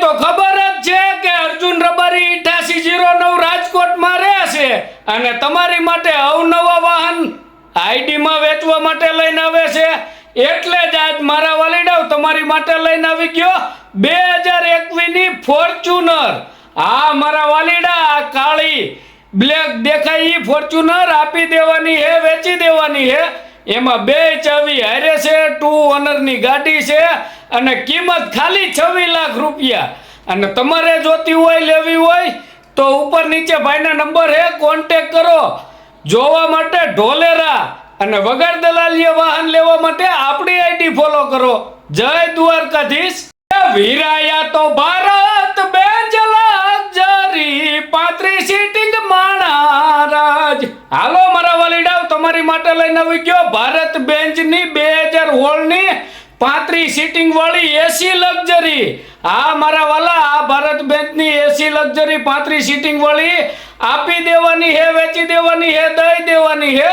તો ખબર જ છે કે અર્જુન રબારી ઇઠાસી જીરો નવ રાજકોટમાં રહે છે અને તમારી માટે અવનવા વાહન આઈડીમાં વેચવા માટે લઈને આવે છે. એટલે જ આજ મારા વાલીડાવ તમારી માટે લઈને આવી ગયો બે હજાર એકવીસની ફોર્ચ્યુનર. આ મારા વાલીડા, આ કાળી બ્લેક દેખાય ઈ ફોર્ચ્યુનર, આપી દેવાની હે, વેચી દેવાની હે. એમાં બે ચાવી હારે છે, ટુ ઓનરની ગાડી છે. અને કિંમત ખાલી છવ્વીસ લાખ રૂપિયા. અને તમારે જોતી હોય, લેવી હોય, તો ઉપર નીચે ભાઈના નંબર હે કોન્ટેક કરો. જોવા માટે ઢોલેરા અને વગર દલાલીએ વાહન લેવા માટે આપણી આઈડી ફોલો કરો. જય દ્વારકાધીશ. વીરાયા તો ભારત બેન્ચ લક્ઝરી પાંત્રીસ સીટિંગ માણારાજ. હાલો, મારા વલીડાવ, તમારી માટે લઈને આવી ગયો ભારત બેન્ચની બે હજાર હોળની પાંત્રીસ સીટિંગ વાળી એસી લક્ઝરી આ મારા વાલા, આ ભારત બેંકની એસી લક્ઝરી પાંત્રીસ સીટિંગ વાળી. આપી દેવાની હે, વેચી દેવાની હે, દઈ દેવાની હે.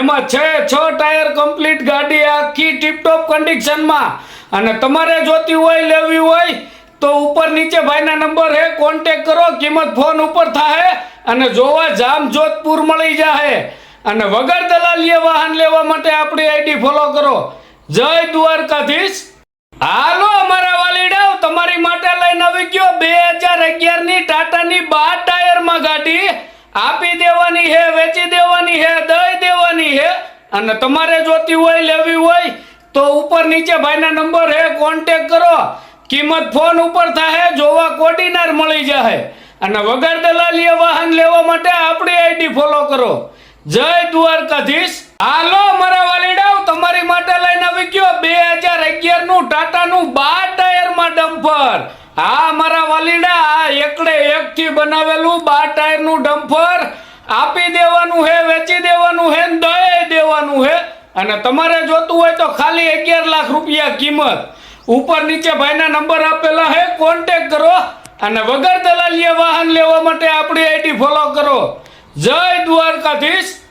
એમાં છે, છ ટાયર કમ્પ્લીટ ગાડી આખી ટીપટોપ કન્ડિશનમાં અને તમારે જોતી હોય, લેવી હોય, તો ઉપર નીચે ભાઈના નંબર હે કોન્ટેક કરો, કિંમત ફોન ઉપર થાય અને જોવા જામ જોધપુર મળી જાહે. અને વગર દલાલીએ વાહન લેવા માટે આપણી આઈડી ફોલો કરો. જય દ્વારકાધીશ. હાલો અમારા વાલીડાવ, તમારી માટે લઈને આવી ગયો બે હજાર અગિયારની ટાટાની બાર ટાયરમાં ગાડી. આપી દેવાની હે, વેચી દેવાની હે, દઈ દેવાની હે. અને તમારે જોતી હોય, લેવી હોય, તો ઉપર નીચે ભાઈના નંબર હે કોન્ટેક કરો. કિંમત ફોન ઉપર થાય જોવા કોર્ડિનાર મળી જાય અને વગર દલાલીએ વાહન લેવા માટે આપણી આઈડી ફોલો કરો. જય દ્વારકાધીશ. હાલો મારા આવી બે હજાર અગિયારનું ટાટા નું બાર ટાયરમાં ડમ્પર હા મારા વાલીડા એકડે એક થી બનાવેલું બાર ટાયરનું ડમ્પર આપી દેવાનું હે, વેચી દેવાનું હે દઈ દેવાનું હે. અને તમારે જોતું હોય તો ખાલી અગિયાર લાખ રૂપિયા કિંમત. ઉપર નીચે ભાઈના નંબર આપેલા હે કોન્ટેક કરો. અને વગર દલાલીએ વાહન લેવા માટે આપણી આઈડી ફોલો કરો. જય દ્વારકાધીશ.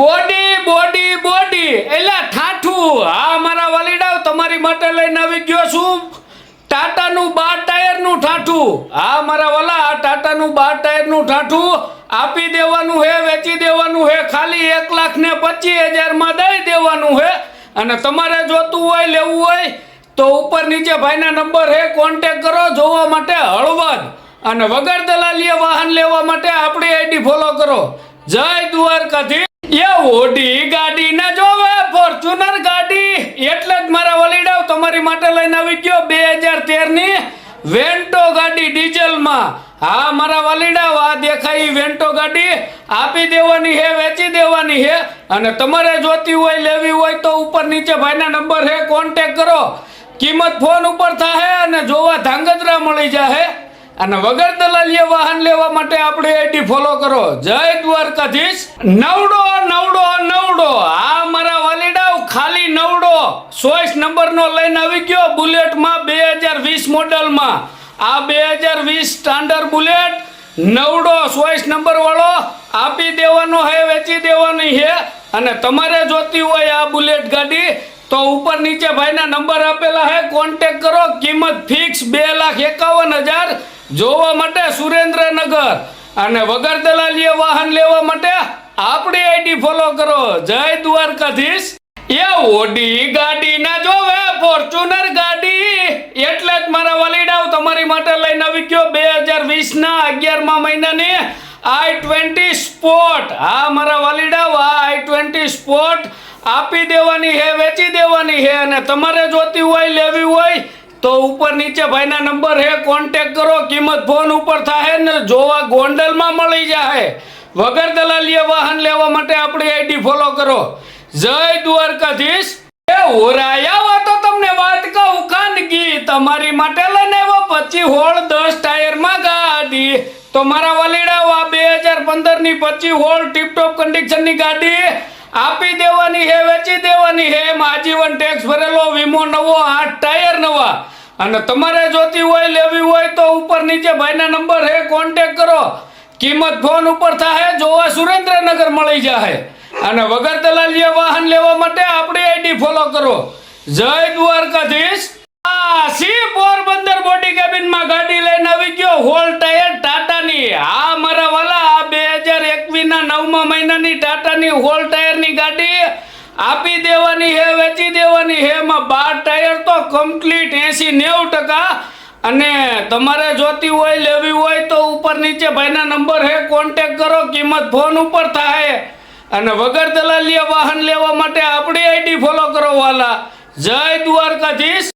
Body body body. એટલે ઠાઠું હા મારા વાલીડાવ, તમારી માટે લઈને આવી ગયો છું. ટાટાનું બાર ટાયરનું ઠાઠું. હા મારા વાલા, આ ટાટાનું બાર ટાયરનું ઠાઠું. આપી દેવાનું હે, વેચી દેવાનું હે, ખાલી એક લાખ ને પચીસ હજારમાં દઈ દેવાનું હે. અને તમારે જોતું હોય, લેવું હોય, તો ઉપર નીચે ભાઈના નંબર હે કોન્ટેક કરો, જોવા માટે હળવદ. અને વગર દલાલીએ વાહન લેવા માટે આપણી આઈડી ફોલો કરો. જય દ્વારકાધીશ. એ ઓડી ગાડી ના જોવે ફોર્ચ્યુનર ગાડી. એટલે જ મારા વલીડાવ તમારી માટે લઈને આવી ગયો બે હજાર તેરની વેન્ટો ગાડી ડીઝલમાં. હા, મારા વલીડાવ, આ દેખાય વેન્ટો ગાડી. આપી દેવાની હે, વેચી દેવાની હે. અને તમારે જોતી હોય, લેવી હોય તો ઉપર નીચે ભાઈના નંબર હે કોન્ટેક કરો. કિંમત ફોન ઉપર થાય અને જોવા ધાંગધ્રા મળી જાહે. અને વગર દલાલીએ વાહન લેવા માટે આપણે આઈડી ફોલો કરો. જય દ્વારકાધીશ. નવડો નવડો નવડો. આ મારા વાલીડાવ ખાલી નવડો. ચોઈસ નંબરનો લઈને આવી ગયો બુલેટમાં બે હજાર વીસ મોડલમાં. આ બે હજાર વીસ સ્ટાન્ડર્ડ બુલેટ. નવડો ચોઈસ નંબર વાળો આપી દેવાનો હે, વેચી દેવાની હે. અને તમારે જોતી હોય આ બુલેટ ગાડી, તો ઉપર નીચે ભાઈના નંબર આપેલા હે. કોન્ટેક કરો. કિંમત ફિક્સ બે લાખ એકાવન હજાર. જોવા માટે સુરેન્દ્રનગર અને વગર દલાલીએ વાહન લેવા માટે આપણી આઈડી ફોલો કરો. જય દ્વારકાધીશ. એ ઓડી ગાડી ના જોવે, ફોર્ચ્યુનર ગાડી. એટલે જ મારા વલીડાવ તમારી માટે લઈને આવી ગયો બે હજાર વીસ ના અગિયારમા મહિનાની આઈ ટ્વેન્ટી સ્પોર્ટ હા, મારા વલીડાવ, આ આઈ ટ્વેન્ટી સ્પોર્ટ આપી દેવાની હે, વેચી દેવાની હે અને તમારે જોતી હોય, લેવી હોય તો ઉપર નીચે ભાઈના નંબર હે કોન્ટેક કરો, કિંમત ફોન ઉપર થાય ને જોવા ગોંડલમાં મળી જાય વગર દલાલીએ વાહન લેવા માટે આપણી આઈડી ફોલો કરો. જય દ્વારકાધીશ. એ ઓરાયા તો તમને વાત કહું, ખાનગી. તમારી માટે લઈને આવ્યો પચી હોળ દસ ટાયરમાં ગાડી. તો મારા વલીડા આ બે હજાર પંદરની પચી હોળ ટીપટોપ કન્ડિશનની ગાડી આપી દેવાની હે, વેચી દેવાની હે. એમ આજીવન ટેક્સ ભરેલો, વીમો નવો, આઠ ટાયર નવા. અને તમારે જોતી હોય, લેવી હોય તો ઉપર નીચે ભાઈના નંબર હે કોન્ટેક કરો. કિંમત ફોન ઉપર થાય જોવા સુરેન્દ્રનગર મળી જાય અને વગર દલાલીએ વાહન લેવા માટે આપણી આઈડી ફોલો કરો. જય દ્વારકાધીશ. આ સી પોરબંદર એસી કેબિનમાં ગાડી લઈને આવી ગયો? હોલ ટાયર ટાટાની. આ મારા વાલા, આ બે હજાર એકવીસના નવમા મહિનાની ટાટાની હોલ ટાયરની ગાડી. આપી દેવાની હે, વેચી દેવાની હે, એમાં બાર ટાયર તો કમ્પ્લીટ એસી નેવું ટકા. અને તમારે જોતી હોય, લેવી હોય તો ઉપર નીચે ભાઈના નંબર હે કોન્ટેક કરો, કિંમત ફોન ઉપર થાય. અને વગર દલાલીએ વાહન લેવા માટે આપણી આઈડી ફોલો કરો, વાલા. જય દ્વારકાધીશ.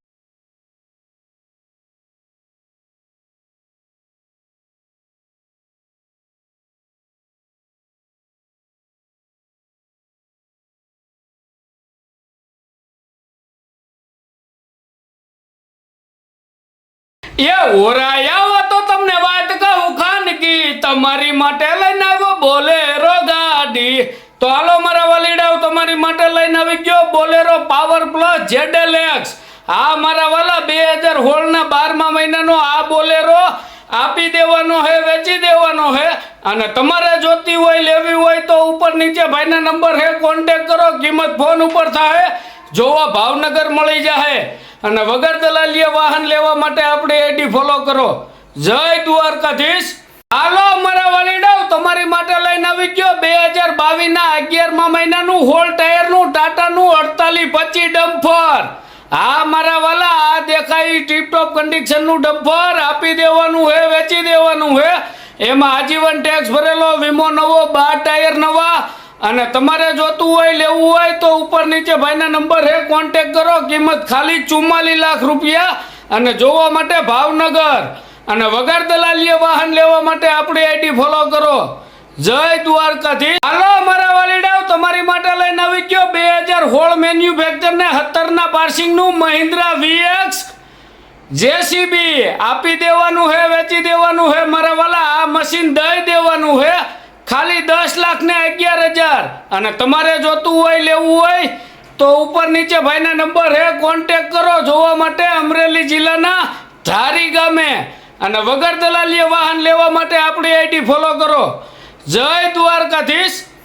એ ઓરાયા તો તમને વાત કહું, ખાનગી. તમારી માટે લઈને આવ્યો, બોલેરો ગાડી. તો હાલો મારા વલીડાઓ, તમારી માટે લઈને આવી ગયો બોલેરો પાવર પ્લસ જેડેલેક્સ આ મારા વાલા બે હજાર સોળના બારમા મહિનાનો આ બોલેરો આપી દેવાનો હે, વેચી દેવાનો હે. અને તમારે જોતી હોય, લેવી હોય તો ઉપર નીચે ભાઈના નંબર હે કોન્ટેક કરો, કિંમત ફોન ઉપર થાય જોવા, ભાવનગર મળી જાય અને વગર દલાલીએ વાહન લેવા માટે આપણે એડી ફોલો કરો. જય દ્વારકાધીશ. હાલો, મારા વલીડાઓ, તમારી માટે લઈને આવી ગયો બે હજાર બાવીસના અગિયારમા મહિનાનું હોલ ટાયરનું, ટાટાનું અડતાલીસ પચીસ ડમ્ફર. હા, મારા વાલા, આ દેખાય ટીપટોપ કન્ડિશનનું ડમ્ફર. આપી દેવાનું હે, વેચી દેવાનું હે. એમાં આજીવન ટેક્સ ભરેલો, વીમો નવો, બાર ટાયર નવા. અને તમારે જોતું હોય, લેવું હોય, તો ઉપર નીચે ભાઈના નંબર હે કોન્ટેક કરો. કિંમત ખાલી ચુમ્માલીસ લાખ રૂપિયા. અને જોવા માટે ભાવનગર. અને વગર દલાલીએ વાહન લેવા માટે આપણી આઈડી ફોલો કરો. જય દ્વારકાથી હાલો, મારા વાલીડાઓ, તમારી માટે લઈને આવી ગયો બે હજાર હોળ મેન્યુફેક્ચર ને સત્તરના પાર્સિંગનું મહિન્દ્રા વીએક્સ જેસીબી. આપી દેવાનું હે, વેચી દેવાનું હે, મારા વાલા. આ મશીન દઈ દેવાનું હે. ખાલી દસ લાખ ને અગિયાર હજાર. અને તમારે જોતું હોય, લેવું હોય, તો ઉપર નીચે ભાઈના નંબર હે કોન્ટેક કરો જોવા માટે અમરેલી જિલ્લાના ધારી ગામે. અને વગર દલાલીએ વાહન લેવા માટે આપણી આઈડી ફોલો કરો. જય દ્વારકાધીશ.